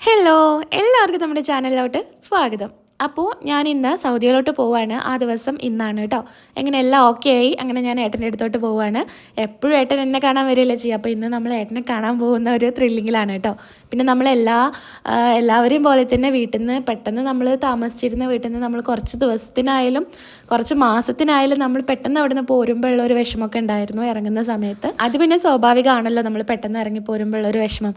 Hello എല്ലാവർക്കും നമ്മുടെ ചാനലിലോട്ട് സ്വാഗതം. അപ്പോൾ ഞാൻ ഇന്ന് സൗദിയിലോട്ട് പോവാണ്. ആ ദിവസം ഇന്നാണ് കേട്ടോ എങ്ങനെ എല്ലാം ഓക്കെ ആയി? അങ്ങനെ ഞാൻ ഏട്ടന്റെ അടുത്തോട്ട് പോവാണ്. എപ്പോഴും ഏട്ടൻ എന്നെ കാണാൻ വരില്ല ചെയ്യുക അപ്പോൾ ഇന്ന് നമ്മൾ ഏട്ടനെ കാണാൻ പോകുന്ന ഒരു ത്രില്ലിങ്ങിലാണ് കേട്ടോ പിന്നെ നമ്മളെല്ലാ എല്ലാവരെയും പോലെ തന്നെ വീട്ടിൽ നിന്ന് പെട്ടെന്ന് നമ്മൾ താമസിച്ചിരുന്ന വീട്ടിൽ നിന്ന് നമ്മൾ കുറച്ച് ദിവസത്തിനായാലും കുറച്ച് മാസത്തിനായാലും നമ്മൾ പെട്ടെന്ന് അവിടെ നിന്ന് പോരുമ്പോഴുള്ള ഒരു വിഷമമൊക്കെ ഉണ്ടായിരുന്നു ഇറങ്ങുന്ന സമയത്ത്. അത് പിന്നെ സ്വാഭാവികമാണല്ലോ നമ്മൾ പെട്ടെന്ന് ഇറങ്ങി പോരുമ്പോഴുള്ള ഒരു വിഷമം.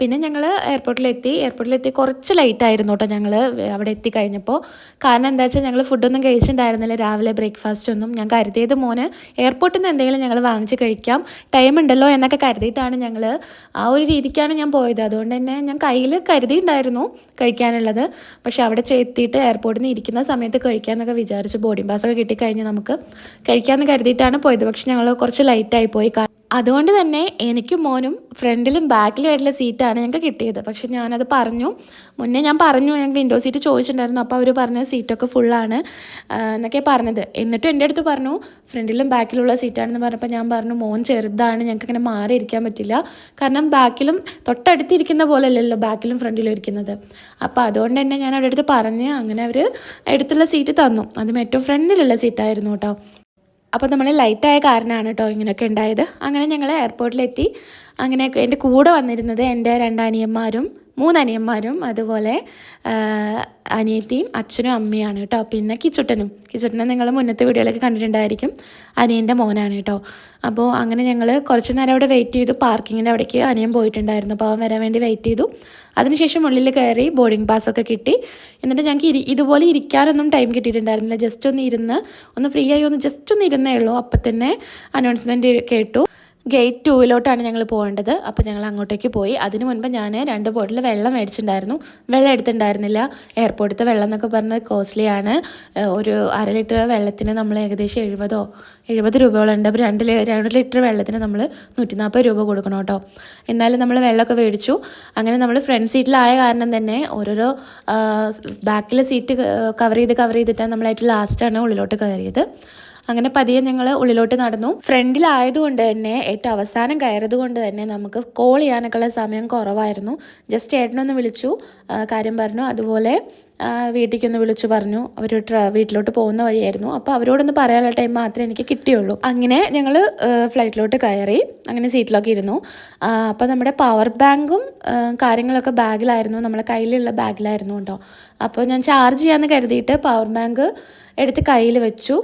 പിന്നെ ഞങ്ങൾ എയർപോർട്ടിലെത്തി എയർപോർട്ടിലെത്തി കുറച്ച് ലേറ്റ് ആയിരുന്നു കേട്ടോ ഞങ്ങൾ അവിടെ എത്തിക്കഴിഞ്ഞപ്പോൾ കാരണം എന്താ വെച്ചാൽ ഞങ്ങൾ ഫുഡൊന്നും കഴിച്ചിട്ടുണ്ടായിരുന്നില്ല. രാവിലെ ബ്രേക്ക്ഫാസ്റ്റ് ഒന്നും. ഞാൻ കരുതിയത് മോന് എയർപോർട്ടിൽ നിന്ന് എന്തെങ്കിലും ഞങ്ങൾ വാങ്ങിച്ച് കഴിക്കാം. ടൈം ഉണ്ടല്ലോ എന്നൊക്കെ കരുതിയിട്ടാണ് ഞങ്ങൾ ആ ഒരു രീതിക്കാണ് ഞാൻ പോയത്. അതുകൊണ്ട് തന്നെ ഞാൻ കയ്യിൽ കരുതിയിട്ടുണ്ടായിരുന്നു കഴിക്കാനുള്ളത്. പക്ഷെ അവിടെ ചെത്തിയിട്ട് എയർപോർട്ടിൽ നിന്ന് ഇരിക്കുന്ന സമയത്ത് കഴിക്കാമെന്നൊക്കെ വിചാരിച്ചു ബോർഡിംഗ് പാസ്സൊക്കെ കിട്ടിക്കഴിഞ്ഞ് നമുക്ക് കഴിക്കാമെന്ന് കരുതിയിട്ടാണ് പോയത്. പക്ഷെ ഞങ്ങൾ കുറച്ച് ലൈറ്റായി പോയി. അതുകൊണ്ട് തന്നെ എനിക്ക് മോനും ഫ്രണ്ടിലും ബാക്കിലും ആയിട്ടുള്ള സീറ്റാണ് ഞങ്ങൾക്ക് കിട്ടിയത്. പക്ഷെ ഞാനത് പറഞ്ഞു. മുന്നേ ഞാൻ പറഞ്ഞു ഞങ്ങൾക്ക് വിൻഡോ സീറ്റ് ചോദിച്ചിട്ടുണ്ടായിരുന്നു. അപ്പോൾ അവർ പറഞ്ഞ സീറ്റൊക്കെ ഫുള്ളാണ് എന്നൊക്കെ പറഞ്ഞത്. എന്നിട്ടും എന്റെ അടുത്ത് പറഞ്ഞു ഫ്രണ്ടിലും ബാക്കിലുള്ള സീറ്റാണെന്ന് പറഞ്ഞപ്പോൾ ഞാൻ പറഞ്ഞു മോൻ ചെറുതാണ് ഞങ്ങൾക്ക് ഇങ്ങനെ മാറി ഇരിക്കാൻ പറ്റില്ല. കാരണം ബാക്കിലും തൊട്ടടുത്തിരിക്കുന്ന പോലെയല്ലല്ലോ ബാക്കിലും ഫ്രണ്ടിലും ഇരിക്കുന്നത്. അപ്പോൾ അതുകൊണ്ട് തന്നെ ഞാൻ അവരുടെ അടുത്ത് പറഞ്ഞ് അങ്ങനെ അവർ അടുത്തുള്ള സീറ്റ് തന്നു. അതും ഏറ്റവും ഫ്രണ്ടിലുള്ള സീറ്റായിരുന്നു കേട്ടോ. അപ്പോൾ നമ്മൾ ലൈറ്റായ കാരണമാണ് കേട്ടോ ഇങ്ങനെയൊക്കെ ഉണ്ടായത്. അങ്ങനെ ഞങ്ങൾ എയർപോർട്ടിലെത്തി അങ്ങനെ എന്റെ കൂടെ വന്നിരുന്നത് എന്റെ രണ്ടനിയന്മാരും മൂന്നനിയന്മാരും അതുപോലെ അനിയത്തിയും അച്ഛനും അമ്മയാണ് കേട്ടോ. പിന്നെ കിച്ചുട്ടനും. കിച്ചുട്ടനെ നിങ്ങൾ മുന്നത്തെ വീഡിയോയിലൊക്കെ കണ്ടിട്ടുണ്ടായിരിക്കും. അനിയന്റെ മോനാണ് കേട്ടോ. അപ്പോൾ അങ്ങനെ ഞങ്ങൾ കുറച്ച് നേരം അവിടെ വെയിറ്റ് ചെയ്തു. പാർക്കിങ്ങിന്റെ അവിടേക്ക് അനിയൻ പോയിട്ടുണ്ടായിരുന്നു. അപ്പോൾ അവൻ വരാൻ വേണ്ടി വെയിറ്റ് ചെയ്തു. അതിനുശേഷം ഉള്ളിൽ കയറി ബോർഡിംഗ് പാസ്സൊക്കെ കിട്ടി. എന്നിട്ട് ഞങ്ങൾക്ക് ഇരി ഇതുപോലെ ഇരിക്കാനൊന്നും ടൈം കിട്ടിയിട്ടുണ്ടായിരുന്നില്ല. ജസ്റ്റ് ഒന്ന് ഇരുന്ന് ഒന്ന് ഫ്രീ ആയി ഒന്ന് ജസ്റ്റ് ഒന്ന് ഇരുന്നേ ഉള്ളൂ. അപ്പം തന്നെ അനൗൺസ്മെന്റ് കേട്ടു. ഗേറ്റ് ടൂവിലോട്ടാണ് ഞങ്ങൾ പോകേണ്ടത്. അപ്പോൾ ഞങ്ങൾ അങ്ങോട്ടേക്ക് പോയി. അതിന് മുൻപ് ഞാൻ രണ്ട് ബോട്ടിൽ വെള്ളം മേടിച്ചിട്ടുണ്ടായിരുന്നു. വെള്ളം എടുത്തിട്ടുണ്ടായിരുന്നില്ല. എയർപോർട്ടിലത്തെ വെള്ളം എന്നൊക്കെ പറഞ്ഞാൽ കോസ്റ്റ്ലിയാണ് ഒരു അര ലിറ്റർ വെള്ളത്തിന് നമ്മൾ ഏകദേശം എഴുപതോ എഴുപത് രൂപയോളം ഉണ്ട്. അപ്പോൾ രണ്ട് രണ്ട് ലിറ്റർ വെള്ളത്തിന് നമ്മൾ നൂറ്റി നാൽപ്പത് രൂപ കൊടുക്കണം കേട്ടോ. എന്നാലും നമ്മൾ വെള്ളമൊക്കെ മേടിച്ചു. അങ്ങനെ നമ്മൾ ഫ്രണ്ട് സീറ്റിലായ കാരണം തന്നെ ഓരോരോ ബാക്കിലെ സീറ്റ് കവർ ചെയ്ത് കവർ ചെയ്തിട്ടാണ് നമ്മളായിട്ട് ലാസ്റ്റാണ് ഉള്ളിലോട്ട് കയറിയത്. അങ്ങനെ പതിയെ ഞങ്ങൾ ഉള്ളിലോട്ട് നടന്നു. ഫ്രണ്ടിലായതുകൊണ്ട് തന്നെ ഏറ്റവും അവസാനം കയറിയത് കൊണ്ട് തന്നെ നമുക്ക് കോൾ ചെയ്യാനൊക്കെയുള്ള സമയം കുറവായിരുന്നു. ജസ്റ്റ് ഏട്ടനൊന്ന് വിളിച്ചു. കാര്യം പറഞ്ഞു. അതുപോലെ വീട്ടിലേക്കൊന്ന് വിളിച്ചു പറഞ്ഞു. അവർ വീട്ടിലോട്ട് പോകുന്ന വഴിയായിരുന്നു. അപ്പോൾ അവരോടൊന്ന് പറയാനുള്ള ടൈം മാത്രമേ എനിക്ക് കിട്ടിയുള്ളൂ. അങ്ങനെ ഞങ്ങൾ ഫ്ലൈറ്റിലോട്ട് കയറി. അങ്ങനെ സീറ്റിലൊക്കെ ഇരുന്നു. അപ്പോൾ നമ്മുടെ പവർ ബാങ്കും കാര്യങ്ങളൊക്കെ ബാഗിലായിരുന്നു. നമ്മളെ കയ്യിലുള്ള ബാഗിലായിരുന്നു കേട്ടോ. അപ്പോൾ ഞാൻ ചാർജ് ചെയ്യാമെന്ന് കരുതിയിട്ട് പവർ ബാങ്ക് എടുത്ത് കയ്യിൽ വെച്ചു.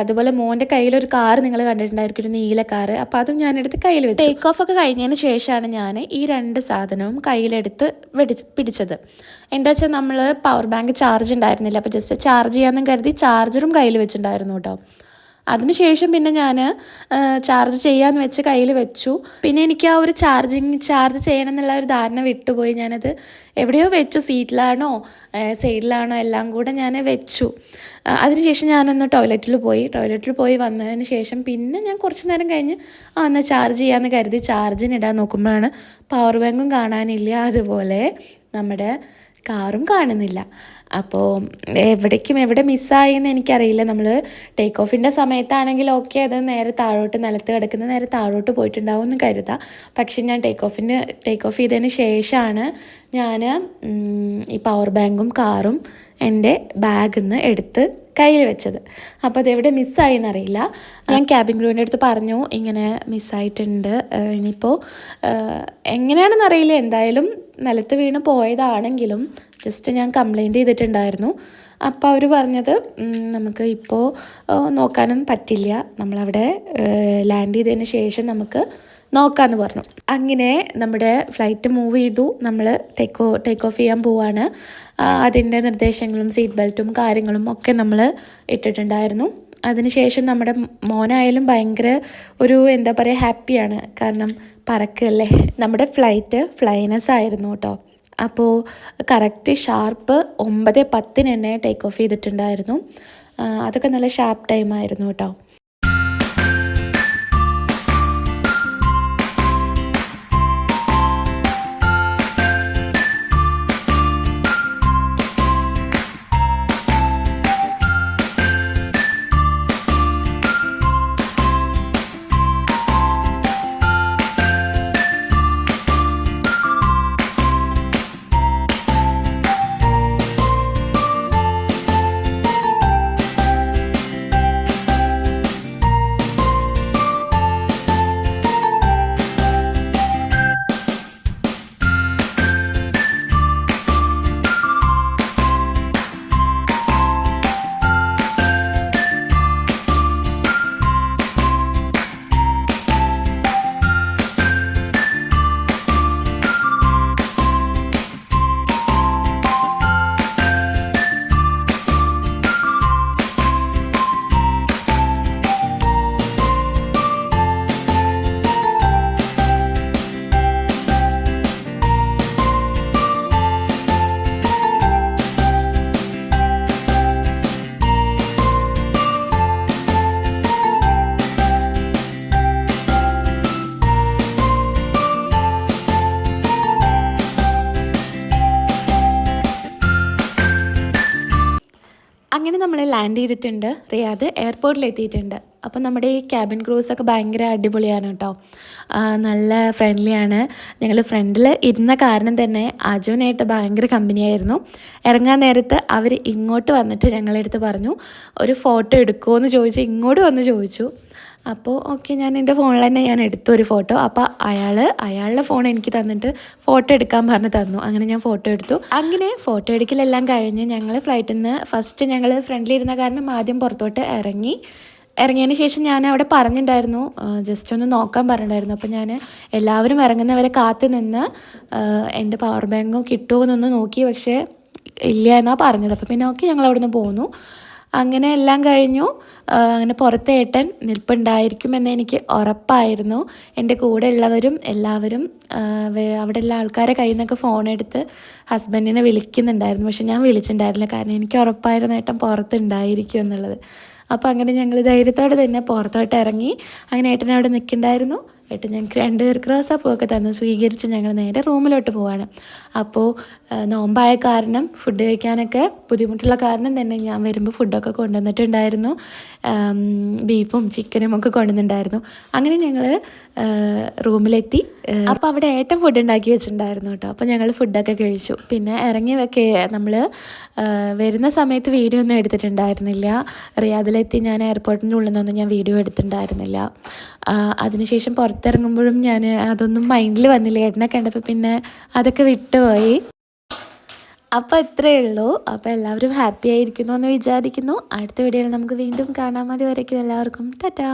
അതുപോലെ മോന്റെ കയ്യിൽ ഒരു കാർ നിങ്ങൾ കണ്ടിട്ടുണ്ടായിരിക്കും ഒരു നീല കാർ അപ്പോൾ അതും ഞാൻ എടുത്ത് കയ്യിൽ വെച്ചു. ടേക്ക് ഓഫ് ഒക്കെ കഴിഞ്ഞതിന് ശേഷമാണ് ഞാൻ ഈ രണ്ട് സാധനവും കയ്യിലെടുത്ത് പിടിച്ചത്. എന്താ വെച്ചാൽ നമ്മൾ പവർ ബാങ്ക് ചാർജ് ഉണ്ടായിരുന്നില്ല. അപ്പോൾ ജസ്റ്റ് ചാർജ് ചെയ്യാമെന്നും കരുതി ചാർജറും കയ്യിൽ വെച്ചിട്ടുണ്ടായിരുന്നു കേട്ടോ. അതിനുശേഷം പിന്നെ ഞാൻ ചാർജ് ചെയ്യാമെന്ന് വെച്ച് കയ്യിൽ വെച്ചു. പിന്നെ എനിക്ക് ആ ഒരു ചാർജിങ് ചാർജ് ചെയ്യണം എന്നുള്ള ഒരു ധാരണ വിട്ടുപോയി. ഞാനത് എവിടെയോ വെച്ചു. സീറ്റിലാണോ സൈഡിലാണോ എല്ലാം കൂടെ ഞാൻ വെച്ചു. അതിനുശേഷം ഞാനൊന്ന് ടോയ്ലറ്റിൽ പോയി. ടോയ്ലറ്റിൽ പോയി വന്നതിന് ശേഷം പിന്നെ ഞാൻ കുറച്ച് നേരം കഴിഞ്ഞ് ആ എന്നാൽ ചാർജ് ചെയ്യാമെന്ന് കരുതി ചാർജിന് ഇടാൻ നോക്കുമ്പോഴാണ് പവർ ബാങ്കും കാണാനില്ല. അതുപോലെ നമ്മുടെ കാറും കാണുന്നില്ല. അപ്പോൾ എവിടേക്കും എവിടെ മിസ്സായി എന്ന് എനിക്കറിയില്ല നമ്മൾ ടേക്ക് ഓഫിന്റെ സമയത്താണെങ്കിൽ ഓക്കെ അത് നേരെ താഴോട്ട് നിലത്ത് കിടക്കുന്ന നേരെ താഴോട്ട് പോയിട്ടുണ്ടാവും എന്ന് കരുതാം. പക്ഷെ ഞാൻ ടേക്ക് ഓഫിന് ടേക്ക് ഓഫ് ചെയ്തതിന് ശേഷമാണ് ഞാൻ ഈ പവർ ബാങ്കും കാറും എന്റെ ബാഗിൽ നിന്ന് എടുത്ത് കയ്യിൽ വെച്ചത്. അപ്പോൾ അതെവിടെ മിസ്സായി എന്നറിയില്ല ഞാൻ ക്യാബിൻ ക്രൂവിന്റെ അടുത്ത് പറഞ്ഞു ഇങ്ങനെ മിസ്സായിട്ടുണ്ട് ഇനിയിപ്പോൾ എങ്ങനെയാണെന്ന് അറിയില്ല എന്തായാലും നിലത്ത് വീണ് പോയതാണെങ്കിലും ജസ്റ്റ് ഞാൻ കംപ്ലൈന്റ് ചെയ്തിട്ടുണ്ടായിരുന്നു. അപ്പോൾ അവർ പറഞ്ഞത് നമുക്ക് ഇപ്പോൾ നോക്കാനും പറ്റില്ല. നമ്മളവിടെ ലാൻഡ് ചെയ്തതിന് ശേഷം നമുക്ക് നോക്കാമെന്ന് പറഞ്ഞു. അങ്ങനെ നമ്മുടെ ഫ്ലൈറ്റ് മൂവ് ചെയ്തു. നമ്മൾ ടേക്ക് ടേക്ക് ഓഫ് ചെയ്യാൻ പോവാണ്. അതിന്റെ നിർദ്ദേശങ്ങളും സീറ്റ് ബെൽറ്റും കാര്യങ്ങളും ഒക്കെ നമ്മൾ ഇട്ടിട്ടുണ്ടായിരുന്നു. അതിനുശേഷം നമ്മുടെ മോനായാലും ഭയങ്കര ഒരു എന്താ പറയുക ഹാപ്പിയാണ് കാരണം പറക്കല്ലേ? നമ്മുടെ ഫ്ലൈറ്റ് ഫ്ലൈനസ് ആയിരുന്നു കേട്ടോ. അപ്പോൾ കറക്റ്റ് ഷാർപ്പ് ഒമ്പത് പത്തിന് തന്നെ ടേക്ക് ഓഫ് ചെയ്തിട്ടുണ്ടായിരുന്നു. അതൊക്കെ നല്ല ഷാർപ്പ് ടൈം ആയിരുന്നു കേട്ടോ. നമ്മൾ ലാൻഡ് ചെയ്തിട്ടുണ്ട് റിയാദ് എയർപോർട്ടിൽ എത്തിയിട്ടുണ്ട്. അപ്പോൾ നമ്മുടെ ഈ ക്യാബിൻ ക്രൂസ് ഒക്കെ ഭയങ്കര അടിപൊളിയാണ് കേട്ടോ നല്ല ഫ്രണ്ട്ലിയാണ് ഞങ്ങൾ ഫ്രണ്ടിൽ ഇരുന്ന കാരണം തന്നെ അജുവിനായിട്ട് ഭയങ്കര കമ്പനിയായിരുന്നു ഇറങ്ങാൻ നേരത്ത് അവർ ഇങ്ങോട്ട് വന്നിട്ട് ഞങ്ങളെടുത്ത് പറഞ്ഞു ഒരു ഫോട്ടോ എടുക്കുമോ എന്ന് ചോദിച്ച് ഇങ്ങോട്ട് വന്ന് ചോദിച്ചു. അപ്പോൾ ഓക്കെ ഞാൻ എന്റെ ഫോണിൽ തന്നെ ഞാൻ എടുത്തു ഒരു ഫോട്ടോ അപ്പോൾ അയാൾ അയാളുടെ ഫോൺ എനിക്ക് തന്നിട്ട് ഫോട്ടോ എടുക്കാൻ പറഞ്ഞ് തന്നു. അങ്ങനെ ഞാൻ ഫോട്ടോ എടുത്തു. അങ്ങനെ ഫോട്ടോ എടുക്കലെല്ലാം കഴിഞ്ഞ് ഞങ്ങൾ ഫ്ലൈറ്റിൽ നിന്ന് ഫസ്റ്റ് ഞങ്ങൾ ഫ്രണ്ടിലിരുന്ന കാരണം ആദ്യം പുറത്തോട്ട് ഇറങ്ങി. ഇറങ്ങിയതിന് ശേഷം ഞാൻ അവിടെ പറഞ്ഞിട്ടുണ്ടായിരുന്നു ജസ്റ്റ് ഒന്ന് നോക്കാൻ പറഞ്ഞിട്ടുണ്ടായിരുന്നു അപ്പോൾ ഞാൻ എല്ലാവരും ഇറങ്ങുന്നവരെ കാത്തു നിന്ന് എന്റെ പവർ ബാങ്കോ കിട്ടുമോ എന്നൊന്ന് നോക്കി. പക്ഷേ ഇല്ല എന്നാണ് പറഞ്ഞത്. അപ്പോൾ പിന്നെ ഓക്കെ ഞങ്ങൾ അവിടെ നിന്ന് പോന്നു. അങ്ങനെ എല്ലാം കഴിഞ്ഞു. അങ്ങനെ പുറത്തെ ഏട്ടൻ നിൽപ്പുണ്ടായിരിക്കുമെന്ന് എനിക്ക് ഉറപ്പായിരുന്നു. എന്റെ കൂടെ ഉള്ളവരും എല്ലാവരും അവിടെ ഉള്ള ആൾക്കാരെ കയ്യിൽ നിന്നൊക്കെ ഫോൺ എടുത്ത് ഹസ്ബൻഡിനെ വിളിക്കുന്നുണ്ടായിരുന്നു. പക്ഷെ ഞാൻ വിളിച്ചിട്ടുണ്ടായിരുന്നില്ല. കാരണം എനിക്ക് ഉറപ്പായിരുന്നു ഏട്ടൻ പുറത്തുണ്ടായിരിക്കും എന്നുള്ളത്. അപ്പോൾ അങ്ങനെ ഞങ്ങൾ ധൈര്യത്തോടെ തന്നെ പുറത്തോട്ട് ഇറങ്ങി. അങ്ങനെ ഏട്ടൻ അവിടെ നിൽക്കണ്ടായിരുന്നു ഏട്ടൻ ഞങ്ങൾക്ക് രണ്ടുപേർക്ക് റോസാപ്പൂവൊക്കെ തന്നു. സ്വീകരിച്ച് ഞങ്ങൾ നേരെ റൂമിലോട്ട് പോവാണ്. അപ്പോൾ നോമ്പായ കാരണം ഫുഡ് കഴിക്കാനൊക്കെ ബുദ്ധിമുട്ടുള്ള കാരണം തന്നെ ഞാൻ വരുമ്പോൾ ഫുഡൊക്കെ കൊണ്ടുവന്നിട്ടുണ്ടായിരുന്നു. ബീഫും ചിക്കനും ഒക്കെ കൊണ്ടുവന്നിട്ടുണ്ടായിരുന്നു. അങ്ങനെ ഞങ്ങൾ റൂമിലെത്തി. അപ്പോൾ അവിടെ ഏട്ടൻ ഫുഡ് ഉണ്ടാക്കി വെച്ചിട്ടുണ്ടായിരുന്നു കേട്ടോ. അപ്പോൾ ഞങ്ങൾ ഫുഡൊക്കെ കഴിച്ചു. പിന്നെ ഇറങ്ങി വെക്കെ നമ്മൾ വരുന്ന സമയത്ത് വീഡിയോ ഒന്നും എടുത്തിട്ടുണ്ടായിരുന്നില്ല. റിയാദിലെത്തി ഞാൻ എയർപോർട്ടിന്റെ ഉള്ളിൽ നിന്നൊന്നും ഞാൻ വീഡിയോ എടുത്തിട്ടുണ്ടായിരുന്നില്ല. അതിനുശേഷം അതിനുശേഷം പുറത്തിറങ്ങുമ്പോഴും ഞാൻ അതൊന്നും മൈൻഡിൽ വന്നില്ല. ഏട്ടനെ കണ്ടപ്പോൾ പിന്നെ അതൊക്കെ വിട്ടുപോയി. അപ്പോൾ ഇത്രയേ ഉള്ളൂ. അപ്പോൾ എല്ലാവരും ഹാപ്പി ആയിരിക്കുന്നു എന്ന് വിചാരിക്കുന്നു. അടുത്ത വീഡിയോയിൽ നമുക്ക് വീണ്ടും കാണാൻ മതി വരയ്ക്കും എല്ലാവർക്കും. ടാറ്റാ.